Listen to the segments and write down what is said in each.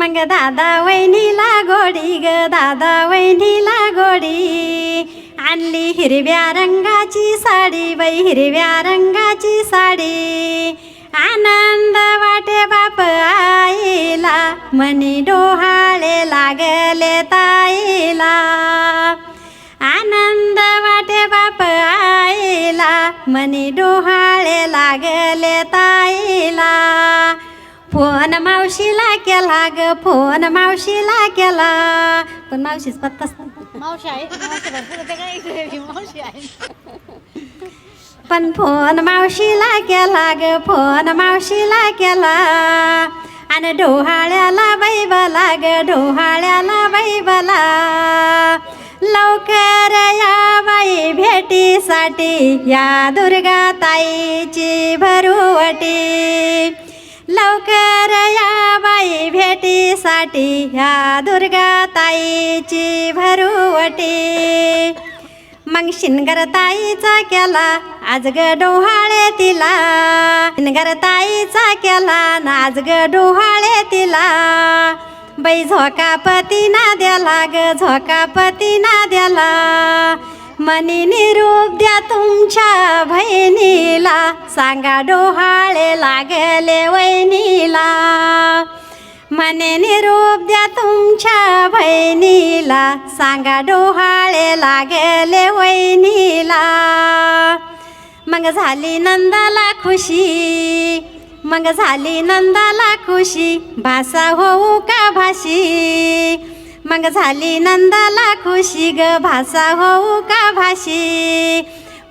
मग दादा वहिनीला गोडी ग दादा वहिनीला गोडी. आणली हिरव्या रंगाची साडी बाई हिरव्या रंगाची साडी. आनंद वाटे बाप आईला मनी डोहाळे लागले ताईला. आनंद वाटे बाप आईला मनी डोहाळे लागले ताईला. फोन मावशीला केला ग फोन मावशीला केला. पण मावशीच पत्ताच नव्हता. मावशी आहे? मावशी आहे. पण फोन मावशीला केला ग फोन मावशीला केला. आणि डोहाळ्याला बैबला ग डोहाळ्याला बैबला. लवकर या बाई भेटीसाठी या दुर्गा ताईची भरुवटी. लवकर या बाई भेटीसाठी ह्या दुर्गा ताईची भरुवटी. मग शिनगर ताईचा केला आज ग डोहाळे तिला. शिनगर ताईचा केला ना आज ग डोहाळे तिला. बाई झोकापती ना द्याला ग झोकापती ना द्याला. मनी निरूप द्या तुमच्या बहिणी सांगा डोहाळे लागले वहिनीला. मने निरूप द्या तुमच्या बहिणीला. सांगा डोहाळे लागले वहिनीला. मग झाली नंदाला खुशी मग झाली नंदाला खुशी भाषा होऊ का भाशी? मग झाली नंदाला खुशी ग भाषा होऊ का भाशी?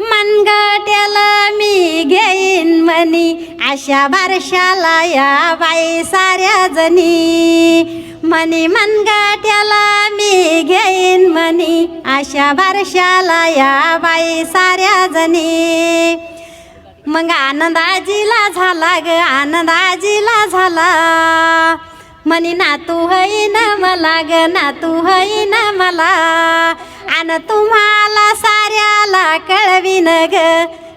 मनगट्याला मी घेईन म्हणी. अशा बारशाला या बाई साऱ्या जणी. म्हणी मनगट्याला मी घेईन म्हणी. अशा बारशाला या बाई साऱ्या जणी. मग आनंद आजीला झाला ग आनंद आजीला झाला. म्हणी नातू होईन मला ग नातू होईन मला. आन तुम्हाला साऱ्याला कळवीन ग.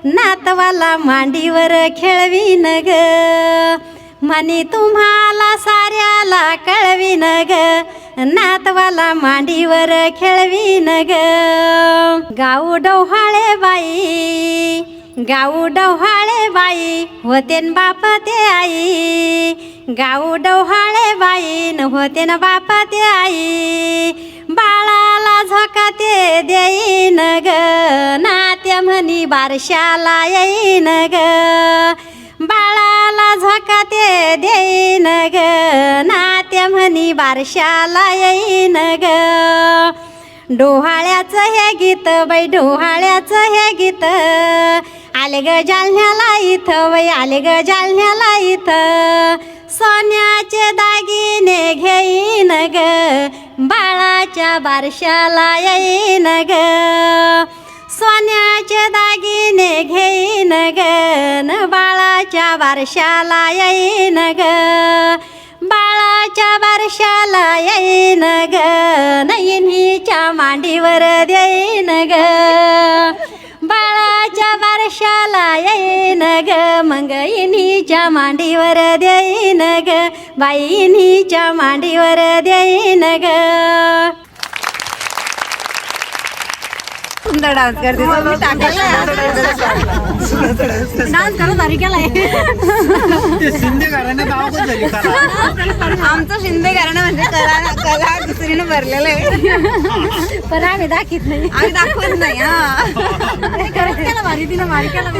नातवाला मांडीवर खेळवीन ग. म्हणी तुम्हाला साऱ्याला कळवीन ग. नातवाला मांडीवर खेळवीन ग. गाऊ डोहाळे बाई गाऊ डोहाळे बाई होते न बाप ते आई. गाऊ डोहाळे बाई न होते न बाप ते आई. बाळाला झोका ते देईन ग. नात्य म्हणी बारशाला येईन ग. बाळाला झोका ते देईन ग. नात्या म्हणी बारशाला येईन ग. डोहाळ्याचं हे गीत बाई डोहाळ्याचं हे गीत. आले ग जालन्याला इथं बाई आले ग जालन्याला इथं. सोन्याचे दागिने घेईन ग. सोन्याच्या बारशाला येईन ग. सोन्याचे दागिने घेईन ग. न बाळाच्या बारशाला येईन ग. बाळाच्या बारशाला येईन ग. नयनीच्या मांडीवर देईन ग. बाळाच्या बारशाला येईन ग. मग इनीच्या मांडीवर देईन ग. बाईनीच्या मांडीवर देईन ग. सुंदर डान्स करते. तो मी टाकायला डान्स करत भारी केलाय. ते शिंदे झाली आमचं शिंदे घराणं म्हणजे कला कला दुसरीनं भरलेलं आहे. पण आम्ही दाखीत नाही. आम्ही दाखवत नाही हा. करत केला भारी तिनं भारी केला